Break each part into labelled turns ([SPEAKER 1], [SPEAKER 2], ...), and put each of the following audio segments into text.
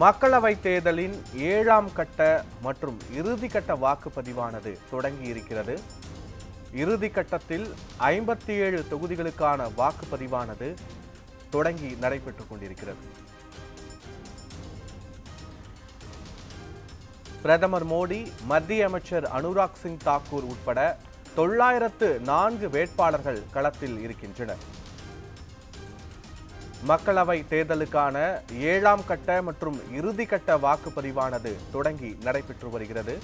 [SPEAKER 1] மக்களவைத் தேர்தலின் ஏழாம் கட்ட மற்றும் இறுதிக்கட்ட வாக்குப்பதிவானது தொடங்கி இருக்கிறது இறுதி கட்டத்தில் ஐம்பத்தி ஏழு தொகுதிகளுக்கான வாக்குப்பதிவானது தொடங்கி நடைபெற்றுக் கொண்டிருக்கிறது. பிரதமர் மோடி மத்திய அமைச்சர் அனுராக் சிங் தாக்கூர் உட்பட தொள்ளாயிரத்து நான்கு வேட்பாளர்கள் களத்தில் இருக்கின்றனர். மக்களவை தேர்தலுக்கான ஏழாம் கட்ட மற்றும் இறுதி கட்ட வாக்குப்பதிவானது தொடங்கி நடைபெற்று வருகிறது.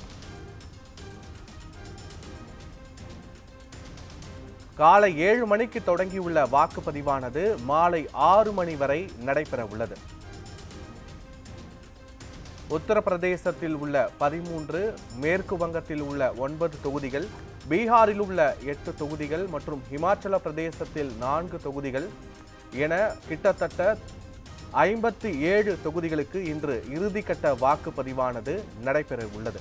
[SPEAKER 1] காலை ஏழு மணிக்கு தொடங்கியுள்ள வாக்குப்பதிவானது மாலை ஆறு மணி வரை நடைபெற உள்ளது. உத்தரப்பிரதேசத்தில் உள்ள பதிமூன்று மேற்கு வங்கத்தில் உள்ள ஒன்பது தொகுதிகள் பீகாரில் உள்ள எட்டு தொகுதிகள் மற்றும் இமாச்சல பிரதேசத்தில் நான்கு தொகுதிகள் என கிட்டத்தட்ட ஐம்பத்தி ஏழு தொகுதிகளுக்கு இன்று இறுதிக்கட்ட வாக்குப்பதிவானது நடைபெற உள்ளது.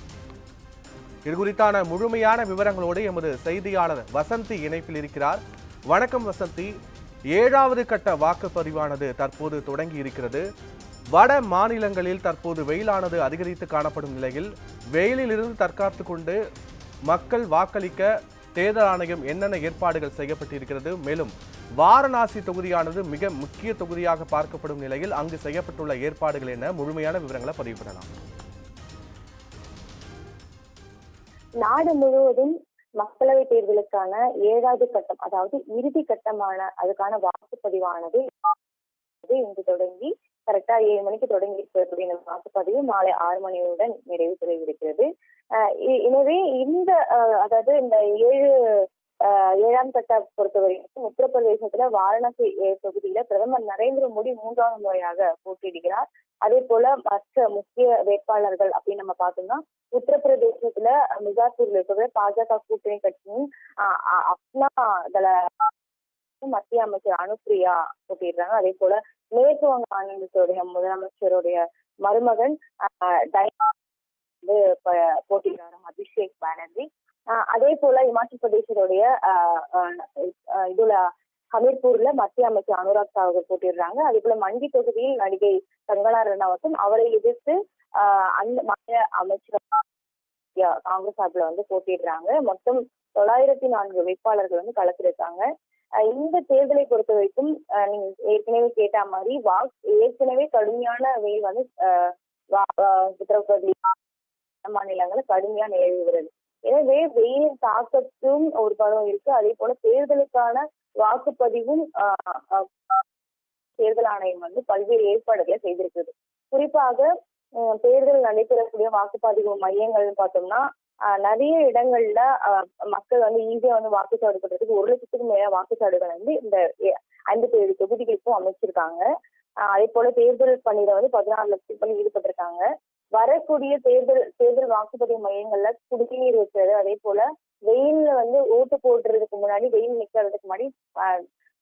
[SPEAKER 1] இது குறித்தான முழுமையான விவரங்களோடு எமது செய்தியாளர் வசந்தி இணைப்பில் இருக்கிறார். வணக்கம் வசந்தி. ஏழாவது கட்ட வாக்குப்பதிவானது தற்போது தொடங்கி இருக்கிறது. வட மாநிலங்களில் தற்போது வெயிலானது அதிகரித்து காணப்படும் நிலையில் வெயிலிலிருந்து தற்காத்து கொண்டு மக்கள் வாக்களிக்க தேர்தல் ஆணையம் என்னென்ன ஏற்பாடுகள் செய்யப்பட்டிருக்கிறது மேலும் வாரணாசி தொகுதியானது மிக முக்கிய தொகுதியாக பார்க்கப்படும் நிலையில் அங்கு செய்யப்பட்டுள்ள ஏற்பாடுகள் என்ன? முழுமையான விவரங்களை பதிவு பண்ணலாம்.
[SPEAKER 2] நாடு முழுவதும் மக்களவை தேர்தலுக்கான ஏழாவது கட்டம் அதாவது இறுதி கட்டமான அதுக்கான வாக்குப்பதிவானது இன்று தொடங்கி கரெக்டா ஏழு மணிக்கு தொடங்கி இருக்கக்கூடிய இந்த வாக்குப்பதிவு மாலை ஆறு மணியுடன் நிறைவு பெறவிருக்கிறது இ- எனவே இந்த அதாவது இந்த ஏழு ஏழாம் கட்ட பொறுத்தவரைக்கும் உத்தரப்பிரதேசத்துல வாரணாசி தொகுதியில பிரதமர் நரேந்திர மோடி மூன்றாவது முறையாக போட்டியிடுகிறார். அதே போல மற்ற முக்கிய வேட்பாளர்கள் அப்படின்னு நம்ம பார்த்தோம்னா உத்தரப்பிரதேசத்துல மிர்சாப்பூர்ல இருக்கிற பாஜக கூட்டணி கட்சியின் அப்னா தல மத்திய அமைச்சர் அனுப்பிரியா போட்டிடுறாங்க அதே போல மேற்கு வங்க மாநிலத்துடைய முதலமைச்சருடைய மருமகன் அஹ், வந்து ப- போட்டியிடுறாரு. அபிஷேக் பானர்ஜி. அதே போல இமாச்சல பிரதேசருடைய இதுல ஹமீர்பூர்ல மத்திய அமைச்சர் அனுராக் தாக்கூர் போட்டிடுறாங்க அதே போல மண்டி தொகுதியில் நடிகை கங்கனா ரனாவத்தும் அவரை எதிர்த்து அந்த மாநில அமைச்சர் யா- காங்கிரஸ் சார்பில் வந்து போட்டிடுறாங்க மொத்தம் தொள்ளாயிரத்தி நான்கு வேட்பாளர்கள் வந்து களத்திருக்காங்க இந்த தேர்தலை பொறுத்த வரைக்கும் நீங்க ஏற்கனவே கேட்ட மாதிரி வாக் ஏற்கனவே கடுமையான வெயில் வந்து உத்தரப்பிரதேச மாநிலங்கள்ல கடுமையா நிலவி வருது எனவே வெயில் தாக்கத்தும் ஒரு படம் இருக்கு. அதே போல தேர்தலுக்கான வாக்குப்பதிவும் தேர்தல் ஆணையம் வந்து பல்வேறு ஏற்பாடுகளை செய்திருக்குது. குறிப்பாக தேர்தல் நடைபெறக்கூடிய வாக்குப்பதிவு மையங்கள்னு பார்த்தோம்னா நிறைய இடங்கள்ல மக்கள் வந்து ஈஸியா வந்து வாக்குச்சாவடி பண்றதுக்கு ஒரு லட்சத்துக்கும் மேல வாக்குச்சாவடிகள் வந்து இந்த ஐம்பத்தி ஏழு தொகுதிகளுக்கும் அமைச்சிருக்காங்க. அதே போல தேர்தல் பணியில வந்து பதினாறு லட்சம் பணி ஈடுபட்டிருக்காங்க. வரக்கூடிய தேர்தல் தேர்தல் வாக்குப்பதிவு மையங்கள்ல குடிநீர் வைக்கிறது அதே போல வெயில்ல வந்து ஓட்டு போடுறதுக்கு முன்னாடி வெயில் நிக்கிறதுக்கு முன்னாடி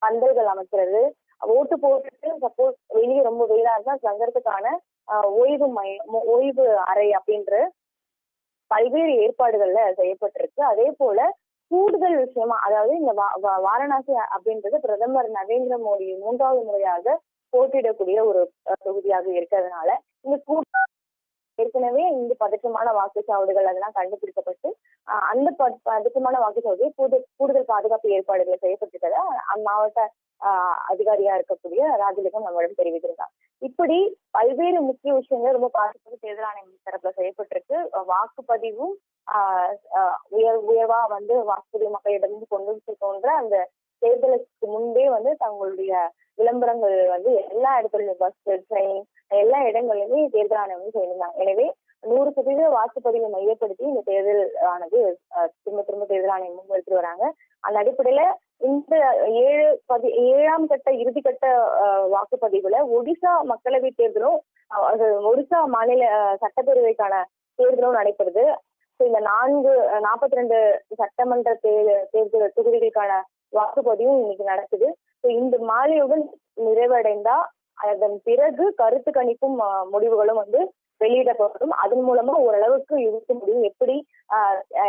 [SPEAKER 2] பந்தல்கள் அமைக்கிறது. ஓட்டு போட்டுட்டு சப்போஸ் வெளியே ரொம்ப வெயிலா இருந்தா தங்கறதுக்கான ஆஹ் ஓய்வு மையம் ஓய்வு அறை அப்படின்ற பல்வேறு ஏற்பாடுகள்ல செய்யப்பட்டிருக்கு. அதே போல கூடுதல் விஷயமா அதாவது இந்த வாரணாசி அப்படின்றது பிரதமர் நரேந்திர மோடி மூன்றாவது முறையாக போட்டியிடக்கூடிய ஒரு தொகுதியாக இருக்கிறதுனால இந்த கூ- ஏற்கனவே இந்த பதற்றமான வாக்குச்சாவடிகள் அதெல்லாம் கண்டுபிடிக்கப்பட்டு அந்த பதற்றமான வாக்குச்சாவடியை கூடுதல் கூடுதல் பாதுகாப்பு ஏற்பாடுகள் செய்யப்பட்டிருக்கதா அம்மாவட்ட ஆஹ், அதிகாரியா இருக்கக்கூடிய ராஜலிங்கம் நம்மளிடம் தெரிவித்திருந்தார். இப்படி பல்வேறு முக்கிய விஷயங்கள் ரொம்ப பாதுகாப்பு தேர்தல் ஆணையம் தரப்புல செய்யப்பட்டிருக்கு வாக்குப்பதிவும் உயர் உயர்வா வந்து வாக்குப்பதிவு மக்களிடம் கொண்டு போன்ற அந்த தேர்தலுக்கு முன்பே வந்து தங்களுடைய விளம்பரங்கள் வந்து எல்லா இடத்துலயும் பஸ் ட்ரெயின் எல்லா இடங்களிலுமே தேர்தல் ஆணையம் வந்து செய்திருந்தாங்க. எனவே நூறு சதவீத வாக்குப்பதிவை மையப்படுத்தி இந்த தேர்தல் ஆனது திரும்ப திரும்ப தேர்தல் ஆணையம் முன்வெடுத்து வராங்க. அந்த அடிப்படையில இந்த ஏழு பதி ஏழாம் கட்ட இறுதிக்கட்ட ஆஹ் வாக்குப்பதிவுல ஒடிசா மக்களவை தேர்தலும் அது ஒடிசா மாநில சட்டப்பேரவைக்கான தேர்தலும் நடைபெறுது. இந்த நான்கு நாற்பத்தி ரெண்டு சட்டமன்ற தேர்தல் தேர்தல் தொகுதிகளுக்கான வாக்குப்பதிவும் இன்னைக்கு நடக்குது. இந்த மாலையுடன் நிறைவடைந்தா அதன் பிறகு கருத்து கணிப்பும் முடிவுகளும் வந்து வெளியிடப்படும். அதன் மூலமா ஓரளவுக்கு இருக்க முடியும். எப்படி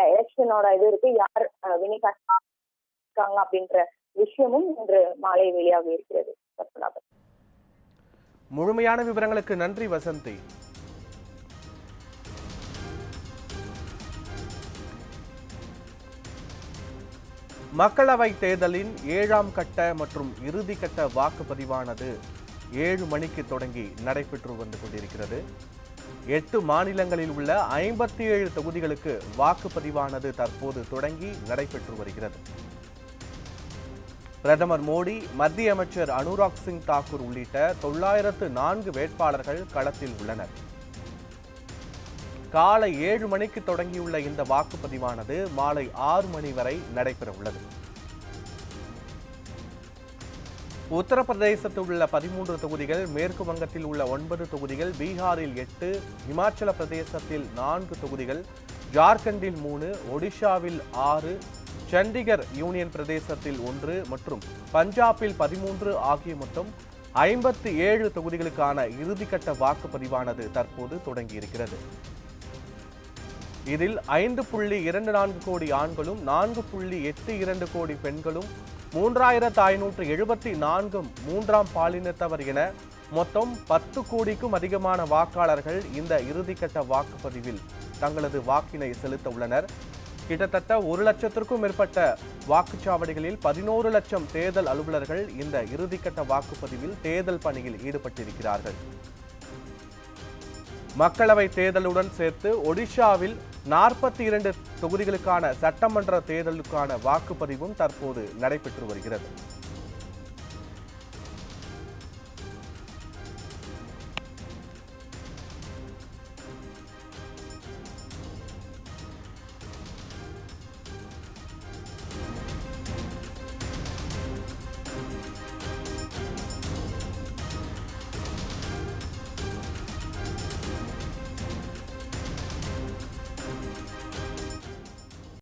[SPEAKER 2] எலெக்ஷனோட இது இருக்கு யார் வினிகா இருக்காங்க அப்படின்ற விஷயமும் இன்று மாலை வெளியாக இருக்கிறது.
[SPEAKER 1] முழுமையான விவரங்களுக்கு நன்றி வசந்தி. மக்களவை தேர்தலின் ஏழாம் கட்ட மற்றும் இறுதி கட்ட வாக்குப்பதிவானது ஏழு மணிக்கு தொடங்கி நடைபெற்று வந்து கொண்டிருக்கிறது. எட்டு மாநிலங்களில் உள்ள ஐம்பத்தி ஏழு தொகுதிகளுக்கு வாக்குப்பதிவானது தற்போது தொடங்கி நடைபெற்று வருகிறது. பிரதமர் மோடி மத்திய அமைச்சர் அனுராக் சிங் தாக்கூர் உள்ளிட்ட தொள்ளாயிரத்து நான்கு வேட்பாளர்கள் களத்தில் உள்ளனர். காலை ஏழு மணிக்கு தொடங்கியுள்ள இந்த வாக்குப்பதிவானது மாலை ஆறு மணி வரை நடைபெற உத்தரப்பிரதேசத்தில் உள்ள பதிமூன்று தொகுதிகள் மேற்கு வங்கத்தில் உள்ள ஒன்பது தொகுதிகள் பீகாரில் எட்டு இமாச்சல பிரதேசத்தில் நான்கு தொகுதிகள் ஜார்க்கண்டில் மூணு ஒடிஷாவில் ஆறு சண்டிகர் யூனியன் பிரதேசத்தில் ஒன்று மற்றும் பஞ்சாபில் பதிமூன்று ஆகிய மொத்தம் ஐம்பத்தி ஏழு தொகுதிகளுக்கான இறுதிக்கட்ட வாக்குப்பதிவானது தற்போது தொடங்கியிருக்கிறது. இதில் ஐந்து புள்ளி இரண்டு நான்கு கோடி ஆண்களும் நான்கு புள்ளி எட்டு இரண்டு கோடி பெண்களும் மூன்றாயிரத்து ஐநூற்று எழுபத்தி நான்கும் மூன்றாம் பாலினத்தவர் என மொத்தம் பத்து கோடிக்கும் அதிகமான வாக்காளர்கள் இந்த இறுதிக்கட்ட வாக்குப்பதிவில் தங்களது வாக்கினை செலுத்த உள்ளனர். கிட்டத்தட்ட ஒரு லட்சத்திற்கும் மேற்பட்ட வாக்குச்சாவடிகளில் பதினோரு லட்சம் தேர்தல் அலுவலர்கள் இந்த இறுதிக்கட்ட வாக்குப்பதிவில் தேர்தல் பணியில் ஈடுபட்டிருக்கிறார்கள். மக்களவை தேர்தலுடன் சேர்த்து ஒடிஷாவில் நாற்பத்தி இரண்டு தொகுதிகளுக்கான சட்டமன்ற தேர்தலுக்கான வாக்குப்பதிவும் தற்போது நடைபெற்று வருகிறது.